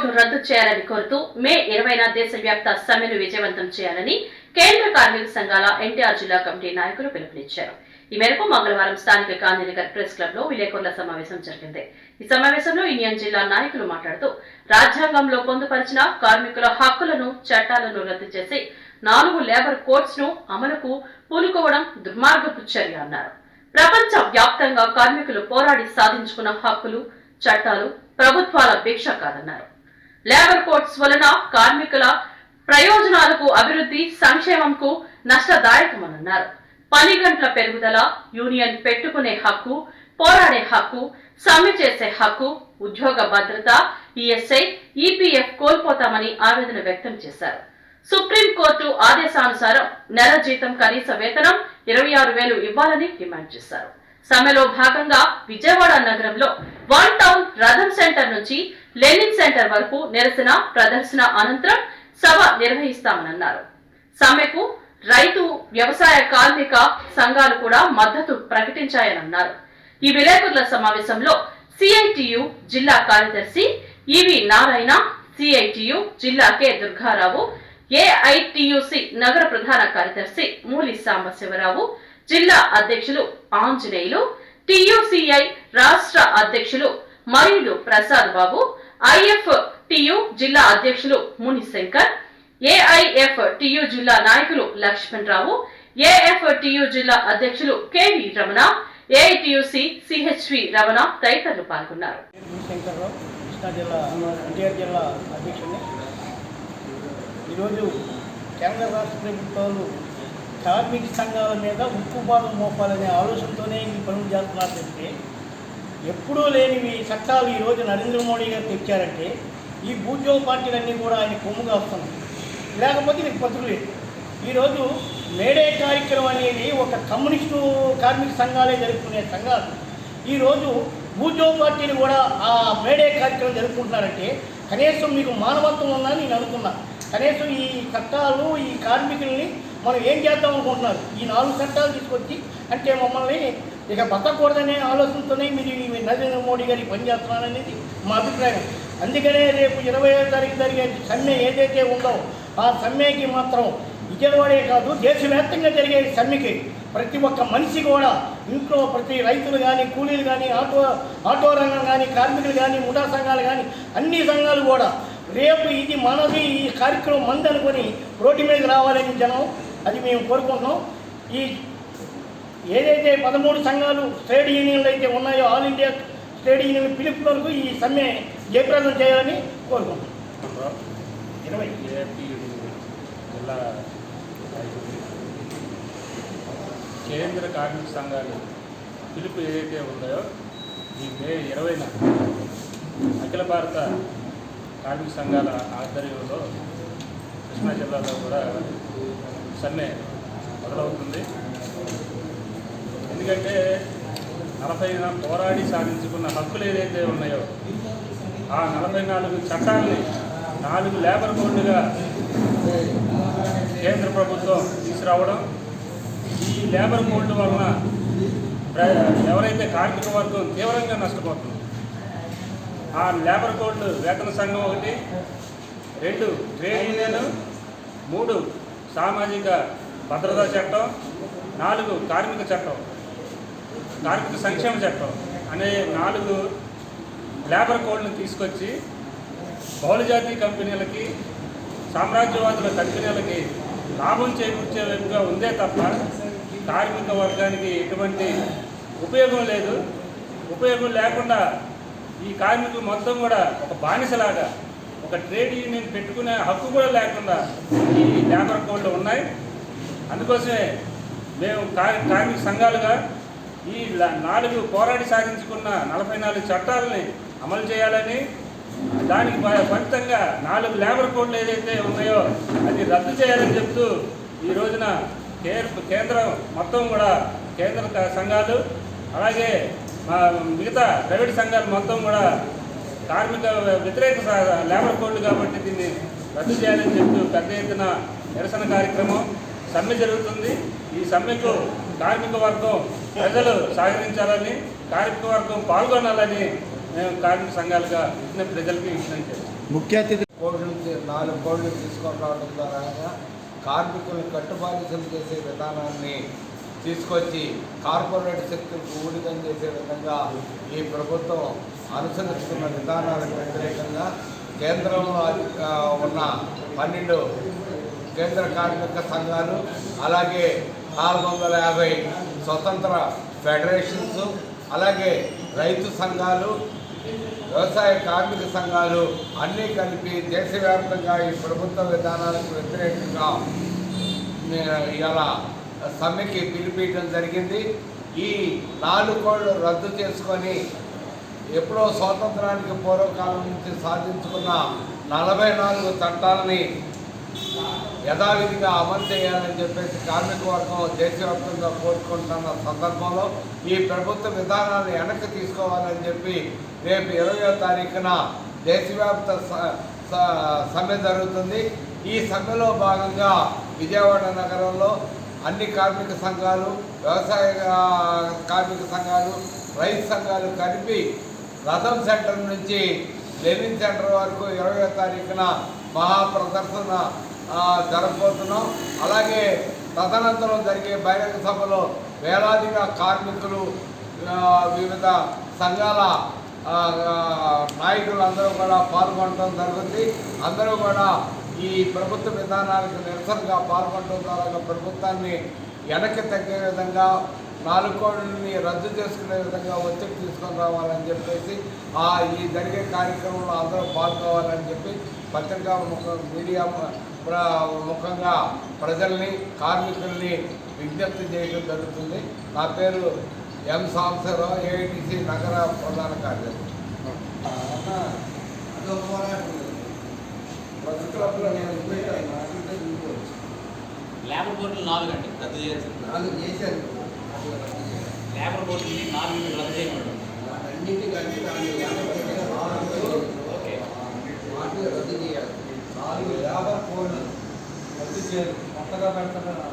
కోడ్ను రద్దు చేయాలని కోరుతూ మే ఇరవైన దేశవ్యాప్త సమ్మెను విజయవంతం చేయాలని కేంద్ర కార్మిక సంఘాల ఎన్టీఆర్ జిల్లా కమిటీ నాయకులు పిలుపునిచ్చారు. ఈ మేరకు మంగళవారం స్థానిక గాంధీనగర్ ప్రెస్ క్లబ్లో విలేకరుల సమావేశం జరిగింది. ఈ సమావేశంలో యూనియన్ జిల్లా నాయకులు మాట్లాడుతూ రాజ్యాంగంలో పొందుపరిచిన కార్మికుల హక్కులను చట్టాలను రద్దు చేసి నాలుగు లేబర్ కోడ్స్ను అమలుకు పూనుకోవడం దుర్మార్గపు చర్య అన్నారు. ప్రపంచ వ్యాప్తంగా కార్మికులు పోరాడి సాధించుకున్న హక్కులు చట్టాలు ప్రభుత్వాల భిక్ష కాదన్నారు. లేబర్ కోడ్స్ వలన కార్మికుల ప్రయోజనాలకు అభివృద్ధి సంక్షేమంకు నష్టదాయకమన్నారు పని గంటల పెరుగుదల యూనియన్ పెట్టుకునే హక్కు పోరాడే హక్కు సమ్మె చేసే హక్కు ఉద్యోగ భద్రత ఈఎస్ఐ ఈపీఎఫ్ కోల్పోతామని ఆవేదన వ్యక్తం చేశారు. సుప్రీంకోర్టు ఆదేశానుసారం నెల జీతం కనీస వేతనం ఇరవై ఆరు వేలు ఇవ్వాలని డిమాండ్ చేశారు. సమ్మెలో భాగంగా విజయవాడ నగరంలో వన్ టౌన్ రథం సెంటర్ నుంచి లెనిన్ సెంటర్ వరకు నిరసన ప్రదర్శన అనంతరం సభ నిర్వహిస్తామన్నారు సమ్మెకు రైతు వ్యవసాయ కార్మిక సంఘాలు కూడా మద్దతు ప్రకటించాయనన్నారు. ఈ విలేకరుల సమావేశంలో సిఐటియు జిల్లా కార్యదర్శి ఈవి నారాయణ సిఐటియు జిల్లా కె దుర్గారావు ఏఐటియుసి నగర ప్రధాన కార్యదర్శి మూలి సాంబశివరావు జిల్లా అధ్యక్షులు ఆంజనేయులు టియుసిఐ రాష్ట్ర అధ్యక్షులు మరియుడు ప్రసాద్ బాబు ఐఎఫ్ టియు జిల్లా అధ్యక్షులు మునిశంకర్ ఏఐఎఫ్ టియు జిల్లా నాయకులు లక్ష్మణ్ రావు ఏఎఫ్ టియు జిల్లా అధ్యక్షులు KV Ramana AITUC CHV Ramana తదితరులు పాల్గొన్నారు. ఈరోజు కేంద్ర రాష్ట్ర ప్రభుత్వాలు కార్మిక సంఘాల మీద ఉక్కుపాదం మోపాలనే ఆలోచనతోనే ఈ పనులు చేస్తున్నారు తప్పితే ఎప్పుడూ లేని మీ చట్టాలు ఈరోజు నరేంద్ర మోడీ గారు తెచ్చారంటే ఈ భూజో పార్టీలన్నీ కూడా ఆయన కొమ్ముగా వస్తున్నాయి. లేకపోతే నీకు పత్రులు లేదు. ఈరోజు మేడే కార్యక్రమం అనేది ఒక కమ్యూనిస్టు కార్మిక సంఘాలే జరుపుకునే సంఘాలు. ఈరోజు భూజో పార్టీని కూడా ఆ మేడే కార్యక్రమం జరుపుకుంటున్నారంటే కనీసం మీకు మానవత్వం ఉందని నేను అనుకున్నా. కనీసం ఈ చట్టాలు ఈ కార్మికుల్ని మనం ఏం చేద్దాం అనుకుంటున్నారు? ఈ నాలుగు చట్టాలు తీసుకొచ్చి అంటే మమ్మల్ని ఇక బతకూడదనే ఆలోచనతోనే మీరు నరేంద్ర మోడీ గారి పనిచేస్తున్నారనేది మా అభిప్రాయం. అందుకనే రేపు ఇరవై ఐదు తారీఖు జరిగే సమ్మె ఏదైతే ఉందో ఆ సమ్మెకి మాత్రం విజయవాడే కాదు దేశవ్యాప్తంగా జరిగే సమ్మెకి ప్రతి ఒక్క మనిషి కూడా ఇంట్లో ప్రతి రైతులు కానీ కూలీలు కానీ ఆటో ఆటో రంగం కానీ కార్మికులు కానీ ముఠా సంఘాలు కానీ అన్ని సంఘాలు కూడా రేపు ఇది మనది ఈ కార్యక్రమం మంది అనుకొని రోడ్డు మీద రావాలని జనం అది మేము కోరుకుంటున్నాం. ఈ ఏదైతే పదమూడు సంఘాలు ట్రేడ్ యూనియన్లు అయితే ఉన్నాయో ఆల్ ఇండియా ట్రేడ్ యూనియన్ పిలుపు వరకు ఈ సమ్మె జయప్రదం చేయాలని కోరుకుంటున్నాం. ఇరవై. జిల్లా కేంద్ర కార్మిక సంఘాలు పిలుపు ఏదైతే ఉందో ఈ మే ఇరవైన అఖిల భారత కార్మిక సంఘాల ఆధ్వర్యంలో కృష్ణా జిల్లాలో కూడా సమ్మె మొదలవుతుంది. ఎందుకంటే నలభై పోరాడి సాధించుకున్న హక్కులు ఏదైతే ఉన్నాయో ఆ నలభై నాలుగు చట్టాలని నాలుగు లేబర్ బోర్డుగా కేంద్ర ప్రభుత్వం తీసుకురావడం ఈ లేబర్ బోర్డు వలన ఎవరైతే కార్మిక వర్గం తీవ్రంగా నష్టపోతుంది ఆ లేబర్ కోడ్లు వేతన సంఘం ఒకటి రెండు ట్రేడ్ యూనియన్ మూడు సామాజిక భద్రతా చట్టం నాలుగు కార్మిక చట్టం. కార్మిక సంక్షేమ చట్టం అనే నాలుగు లేబర్ కోడ్ను తీసుకొచ్చి బహుళజాతి కంపెనీలకి సామ్రాజ్యవాదుల కంపెనీలకి లాభం చేకూర్చే విధంగా ఉందే తప్ప కార్మిక వర్గానికి ఎటువంటి ఉపయోగం లేదు. ఉపయోగం లేకుండా ఈ కార్మికులు మొత్తం కూడా ఒక బానిసలాగా ఒక ట్రేడ్ యూనియన్ పెట్టుకునే హక్కు కూడా లేకుండా ఈ లేబర్ కోడ్లు ఉన్నాయి. అందుకోసమే మేము కార్మిక సంఘాలుగా ఈ నాలుగు పోరాడి సాధించుకున్న నలభై నాలుగు చట్టాలని అమలు చేయాలని దానికి ఫలితంగా నాలుగు లేబర్ కోడ్లు ఏదైతే ఉన్నాయో అది రద్దు చేయాలని చెప్తూ ఈ రోజున కేంద్రం మొత్తం కూడా కేంద్ర సంఘాలు అలాగే మా మిగతా ప్రైవేట్ సంఘాలు మొత్తం కూడా కార్మిక వ్యతిరేక లేబర్ కోడ్లు కాబట్టి దీన్ని రద్దు చేయాలని చెప్తూ పెద్ద ఎత్తున నిరసన కార్యక్రమం సమ్మె జరుగుతుంది. ఈ సమ్మెకు కార్మిక వర్గం ప్రజలు సహకరించాలని కార్మిక వర్గం పాల్గొనాలని మేము కార్మిక సంఘాలుగా విజ్ఞప్తి ప్రజలకి విజ్ఞప్తి ముఖ్య అతిథి కోడ్లు తీ- నాలుగు కోడ్లు తీసుకొని రావడం ద్వారా కార్మికులను కట్టుబానిసలు చేసే విధానాన్ని తీసుకొచ్చి కార్పొరేట్ శక్తులకు ఊడిగం చేసే విధంగా ఈ ప్రభుత్వం అనుసరిస్తున్న విధానాలకు వ్యతిరేకంగా కేంద్రంలో ఉన్న పన్నెండు కేంద్ర కార్మిక సంఘాలు అలాగే నాలుగు వందల యాభై స్వతంత్ర ఫెడరేషన్స్ అలాగే రైతు సంఘాలు వ్యవసాయ కార్మిక సంఘాలు అన్నీ కలిపి దేశవ్యాప్తంగా ఈ ప్రభుత్వ విధానాలకు వ్యతిరేకంగా ఇలా సమ్మెకి పిలిపించడం జరిగింది. ఈ నాలుగు కోళ్ళు రద్దు చేసుకొని ఎప్పుడో స్వాతంత్రానికి పూర్వకాలం నుంచి సాధించుకున్న నలభై నాలుగు చట్టాలని యథావిధిగా అమలు చేయాలని చెప్పేసి కార్మిక వర్గం దేశవ్యాప్తంగా కోరుకుంటున్న సందర్భంలో ఈ ప్రభుత్వ విధానాన్ని వెనక్కి తీసుకోవాలని చెప్పి రేపు ఇరవయో తారీఖున దేశవ్యాప్త స- స- సమ్మె జరుగుతుంది. ఈ సమ్మెలో భాగంగా విజయవాడ నగరంలో అన్ని కార్మిక సంఘాలు వ్యవసాయ కార్మిక సంఘాలు రైతు సంఘాలు కలిపి రథం సెంటర్ నుంచి లెనిన్ సెంటర్ వరకు ఇరవై తారీఖున మహా ప్రదర్శన జరగబోతున్నాం అలాగే తదనంతరం జరిగే బహిరంగ సభలో వేలాదిగా కార్మికులు వివిధ సంఘాల నాయకులు అందరూ కూడా పాల్గొనడం జరుగుతుంది. అందరూ కూడా ఈ ప్రభుత్వ విధానాలకు నిరసనగా పాల్గొనడం ద్వారా ప్రభుత్వాన్ని వెనక్కి తగ్గే విధంగా నాలుగు కోళ్ళని రద్దు చేసుకునే విధంగా ఒత్తిడి తీసుకొని రావాలని చెప్పేసి ఆ ఈ జరిగే కార్యక్రమంలో అందరూ పాల్గొవాలని చెప్పి పత్రికా ముఖ మీడియా ముఖంగా ప్రజల్ని కార్మికుల్ని విజ్ఞప్తి చేయడం జరుగుతుంది. నా పేరు ఎం సాంబశివరావు ఏఐటిసి నగర ప్రధాన కార్యదర్శి. ప్రెస్ క్లబ్లో నేను లేబర్ బోర్డులు నాలుగు అండి రద్దు చేయాల్సింది. నాలుగు చేశారు. లేబర్ బోర్డుని నాలుగు రద్దు నాలుగు ఓకే. వాటిని రద్దు చేయాలి. నాలుగు లేబర్ కోడ్లు రద్దు చేయాలి. కొత్తగా పెడుతున్న ప్రభుత్వం